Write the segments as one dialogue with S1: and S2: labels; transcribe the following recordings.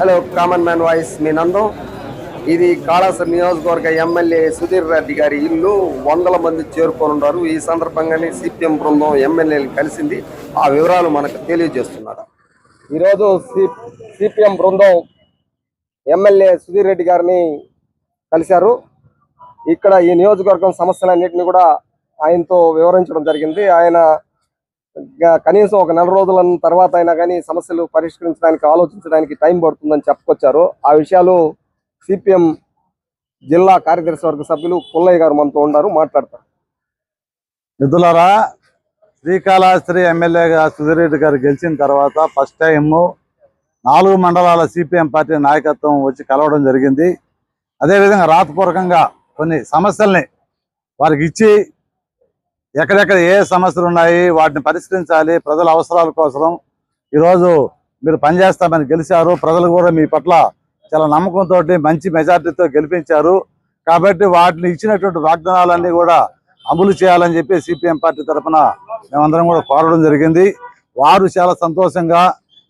S1: Hello common man voice మీ నందం ఇది కాళాస నియోజకవర్గ ఎమ్మెల్యే సుధీర్ రెడ్డి గారి ఇల్లు వందల మంది చేరుకొని ఉన్నారు. ఈ సందర్భంగానే సిపిఎం బృందం ఎమ్మెల్యేలు కలిసింది. ఆ వివరాలు మనకు తెలియజేస్తున్నారు. ఈరోజు సిపిఎం బృందం ఎమ్మెల్యే సుధీర్ రెడ్డి గారిని కలిశారు. ఇక్కడ ఈ నియోజకవర్గం సమస్యలన్నింటినీ కూడా ఆయనతో వివరించడం జరిగింది. ఆయన కనీసం ఒక నెల రోజుల తర్వాత అయినా కానీ సమస్యలు పరిష్కరించడానికి ఆలోచించడానికి టైం పడుతుందని చెప్పుకొచ్చారు. ఆ విషయాలు సిపిఎం జిల్లా కార్యదర్శి వర్గ సభ్యులు పుల్లయ్య గారు మనతో ఉన్నారు మాట్లాడతారు.
S2: నిధులరా శ్రీకాళహస్త్రి ఎమ్మెల్యేగా సుధీరెడ్డి గారు గెలిచిన తర్వాత ఫస్ట్ టైం నాలుగు మండలాల సిపిఎం పార్టీ నాయకత్వం వచ్చి కలవడం జరిగింది. అదేవిధంగా రాతపూర్వకంగా కొన్ని సమస్యల్ని వారికి ఇచ్చి ఎక్కడెక్కడ ఏ సమస్యలు ఉన్నాయి వాటిని పరిష్కరించాలి ప్రజల అవసరాల కోసం ఈరోజు మీరు పనిచేస్తామని గెలిచారు. ప్రజలు కూడా మీ పట్ల చాలా నమ్మకంతో మంచి మెజార్టీతో గెలిపించారు. కాబట్టి వాటిని ఇచ్చినటువంటి వాగ్దానాలన్నీ కూడా అమలు చేయాలని చెప్పి సిపిఎం పార్టీ తరఫున మేమందరం కూడా కోరడం జరిగింది. వారు చాలా సంతోషంగా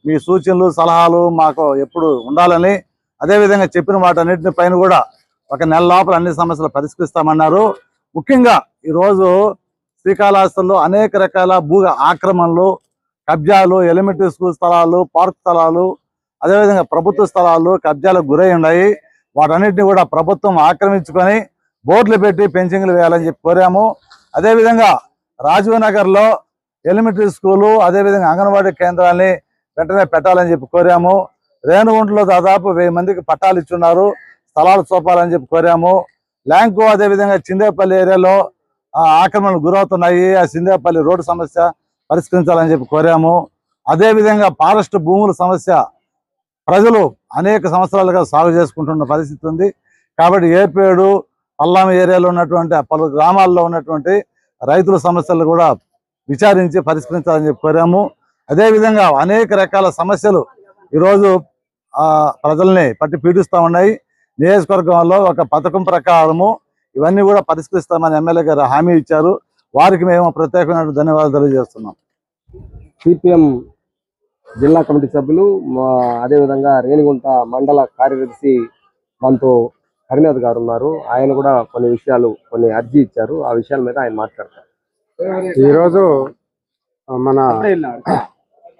S2: మీ సూచనలు సలహాలు మాకు ఎప్పుడు ఉండాలని అదేవిధంగా చెప్పిన వాటన్నిటిని పైన కూడా ఒక నెల లోపల అన్ని సమస్యలు పరిష్కరిస్తామన్నారు. ముఖ్యంగా ఈరోజు శ్రీకాళహస్తిలో అనేక రకాల భూ ఆక్రమణలు కబ్జాలు ఎలిమెంటరీ స్కూల్ స్థలాలు పార్క్ స్థలాలు అదేవిధంగా ప్రభుత్వ స్థలాలు కబ్జాలకు గురై ఉన్నాయి వాటన్నిటిని కూడా ప్రభుత్వం ఆక్రమించుకొని బోర్డులు పెట్టి పెంచింగ్లు వేయాలని చెప్పి కోరాము. అదేవిధంగా రాజీవ్ నగర్లో ఎలిమెంటరీ స్కూలు అదేవిధంగా అంగన్వాడీ కేంద్రాన్ని వెంటనే పెట్టాలని చెప్పి కోరాము. రేణుగుంటలో దాదాపు వెయ్యి మందికి పట్టాలు ఇచ్చున్నారు. స్థలాలు చూపాలని చెప్పి కోరాము. ల్యాంకో అదేవిధంగా చిందేపల్లి ఏరియాలో ఆక్రమణలు గురవుతున్నాయి ఆ సిందేపల్లి రోడ్డు సమస్య పరిష్కరించాలని చెప్పి కోరాము. అదేవిధంగా ఫారెస్ట్ భూముల సమస్య ప్రజలు అనేక సంవత్సరాలుగా సాగు చేసుకుంటున్న పరిస్థితి ఉంది. కాబట్టి ఏపేడు పల్లాం ఏరియాలో ఉన్నటువంటి పలు గ్రామాల్లో ఉన్నటువంటి రైతుల సమస్యలు కూడా విచారించి పరిష్కరించాలని చెప్పి కోరాము. అదేవిధంగా అనేక రకాల సమస్యలు ఈరోజు ఆ ప్రజల్ని పట్టి పీడిస్తూ ఉన్నాయి. నియోజకవర్గంలో ఒక పథకం ప్రకారము ఇవన్నీ కూడా పరిష్కరిస్తామని ఎమ్మెల్యే గారు హామీ ఇచ్చారు. వారికి మేము ప్రత్యేకమైన ధన్యవాదాలు తెలియజేస్తున్నాం.
S1: సిపిఎం జిల్లా కమిటీ సభ్యులు మా అదేవిధంగా రేణిగుంట మండల కార్యదర్శి మనతో హరినాథ్ గారు ఉన్నారు. ఆయన కూడా కొన్ని విషయాలు కొన్ని అర్జీ ఇచ్చారు. ఆ విషయాల మీద ఆయన మాట్లాడతారు.
S3: ఈరోజు మన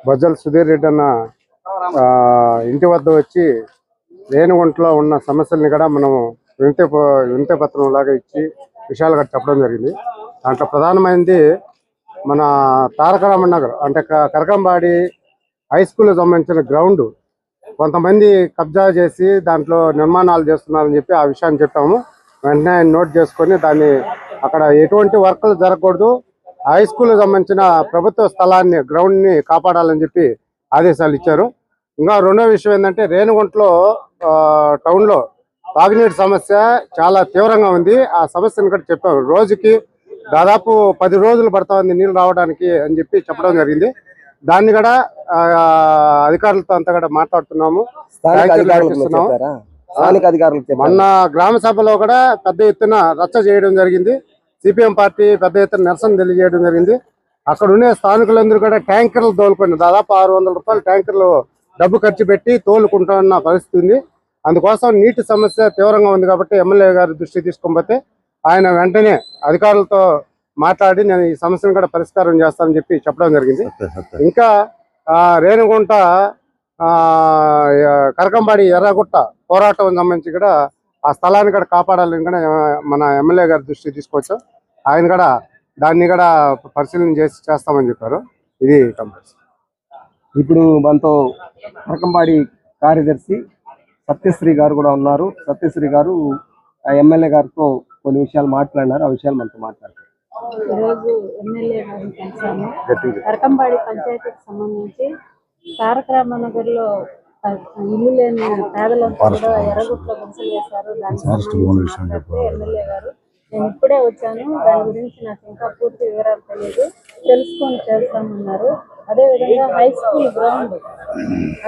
S3: బొజ్జల సుధీర్ రెడ్డి అన్న ఆ, ఇంటి వద్ద వచ్చి రేణుగుంటలో ఉన్న సమస్యల్ని కూడా మనం వింతే వింతే పత్రం లాగా ఇచ్చి విషయాలు కూడా చెప్పడం జరిగింది. దాంట్లో ప్రధానమైనది మన తారక రామన్ నగర్ అంటే కరకంబాడి హై స్కూల్ సంబంధించిన గ్రౌండ్. కొంతమంది కబ్జా చేసి దాంట్లో నిర్మాణాలు చేస్తున్నారని చెప్పి ఆ విషయాన్ని చెప్పాము. వెంటనే ఆయన నోట్ చేసుకొని దాన్ని అక్కడ ఎటువంటి వర్కులు జరగకూడదు. హై స్కూల్ సంబంధించిన ప్రభుత్వ స్థలాన్ని గ్రౌండ్ని కాపాడాలని చెప్పి ఆదేశాలు ఇచ్చారు. ఇంకా రెండో విషయం ఏంటంటే రేణుగుంటలో ఆ, టౌన్లో తాగునీటి సమస్య చాలా తీవ్రంగా ఉంది. ఆ సమస్యను కూడా చెప్పాము రోజుకి దాదాపు పది రోజులు పడతా ఉంది నీళ్ళు రావడానికి అని చెప్పి చెప్పడం జరిగింది. దాన్ని కూడా అధికారులతో అంతా కూడా మాట్లాడుతున్నాము? మొన్న గ్రామ సభలో కూడా పెద్ద ఎత్తున రచ్చ చేయడం జరిగింది. సిపిఎం పార్టీ పెద్ద ఎత్తున నిరసన తెలియజేయడం జరిగింది. అక్కడ ఉండే స్థానికులందరూ కూడా ట్యాంకర్లు తోలుకొని దాదాపు ఆరు వందల రూపాయలు ట్యాంకర్లు డబ్బు ఖర్చు పెట్టి తోలుకుంటున్న పరిస్థితి ఉంది. అందుకోసం నీటి సమస్య తీవ్రంగా ఉంది కాబట్టి ఎమ్మెల్యే గారి దృష్టి తీసుకొని ఆయన వెంటనే అధికారులతో మాట్లాడి నేను ఈ సమస్యను కూడా పరిష్కారం చేస్తానని చెప్పి చెప్పడం జరిగింది. ఇంకా ఆ, రేణుగుంట ఆ, కరకంబాడి ఎర్రగుట్ట పోరాటం సంబంధించి కూడా ఆ స్థలాన్ని కూడా కాపాడాలని కూడా మన ఎమ్మెల్యే గారి దృష్టికి తీసుకొచ్చాం. ఆయన కూడా దాన్ని కూడా పరిశీలన చేసి చేస్తామని చెప్పారు. ఇది కంపల్సరీ
S1: ఇప్పుడు మనతో రకంబాడి కార్యదర్శి సత్యశ్రీ గారు కూడా ఉన్నారు. సత్యశ్రీ గారు ఎమ్మెల్యే గారితో కొన్ని విషయాలు మాట్లాడినారు. ఆ విషయాలు మనతో మాట్లాడతారు.
S4: ఈరోజు ఎమ్మెల్యే గారిని కలిసాము కరకంబాడి పంచాయతీకి సంబంధించి తారక రామనగర్లో ఇల్లు లేని పేదలంతా కూడా ఎర్రగుట్లో గుంసలు వేశారు. దానికి సంబంధించి మాట్లాడితే ఎమ్మెల్యే గారు నేను ఇప్పుడే వచ్చాను. దాని గురించి నాకు ఇంకా పూర్తి వివరాలు తెలియదు. తెలుసుకొని చేస్తామన్నారు. అదే విధంగా హై స్కూల్ గ్రౌండ్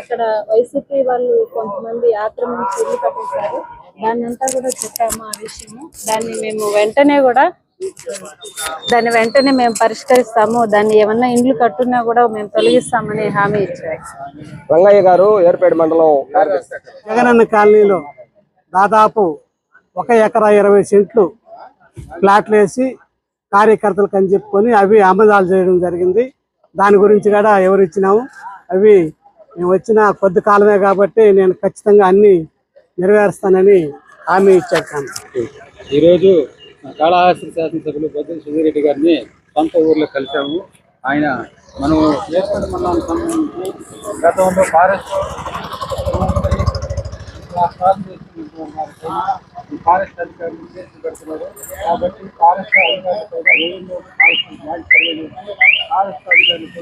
S4: అక్కడ వైసీపీ వాళ్ళు కొంతమంది ఆక్రమించి ఇల్లు కట్టేశారు. దాన్ని అంతా కూడా చెప్పాము ఆ విషయము? దాన్ని మేము వెంటనే కూడా దాన్ని వెంటనే మేము పరిష్కరిస్తాము. దాన్ని ఏమన్నా ఇండ్లు కట్టున్నా కూడా మేము తొలగిస్తామని హామీ ఇచ్చారు.
S1: రంగయ్య గారు ఏర్పేట మండలం కార్యదర్శి
S5: జగనన్న కాలనీలో దాదాపు ఒక ఎకరా ఇరవై సెంట్లు ప్లాట్లు వేసి కార్యకర్తలకు అని చెప్పుకొని అవి అమదాలు చేయడం జరిగింది. దాని గురించి కూడా ఎవరు ఇచ్చినాము? అవి మేము వచ్చిన కొద్ది కాలమే కాబట్టి నేను ఖచ్చితంగా అన్ని నెరవేరుస్తానని హామీ ఇచ్చాను
S6: ఈరోజు కాళహస్తి శాసనసభ్యులు బొద్దు సుధీర్ గారిని సొంత ఊర్లో కలిసాము ఆయన మనం ఏర్పడి మండలానికి సంబంధించి గతంలో ఫారెస్ట్ ఫారెస్ట్ అధికారులు కేసులు పెడుతున్నారు కాబట్టి ఫారెస్ట్ అధికారులతో రెవెన్యూ ఫారెస్ట్ బ్లాక్ ఫారెస్ట్ అధికారులతో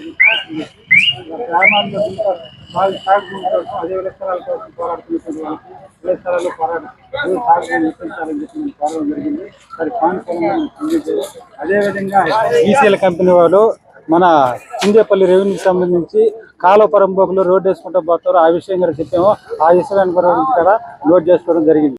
S6: గ్రామాల్లో ఇంకా వాళ్ళ సాగు కోసం అదే విస్తరాల కోసం పోరాడుతున్నటువంటి వాళ్ళకి ఇళ్ళ పోరాడు సాగు విస్తరించాలని చెప్పి మేము కోరడం జరిగింది మరి సానుకూలంగా అదేవిధంగా ఈసీఎల్ కంపెనీ వాళ్ళు మన చిందేపల్లి రెవెన్యూకి సంబంధించి కాలువపురం బోకులో రోడ్డు వేసుకుంటూ పోతారు. ఆ విషయం కూడా చెప్పాము. ఆ విషయాన్ని కూడా కూడా నోట్ చేసుకోవడం జరిగింది.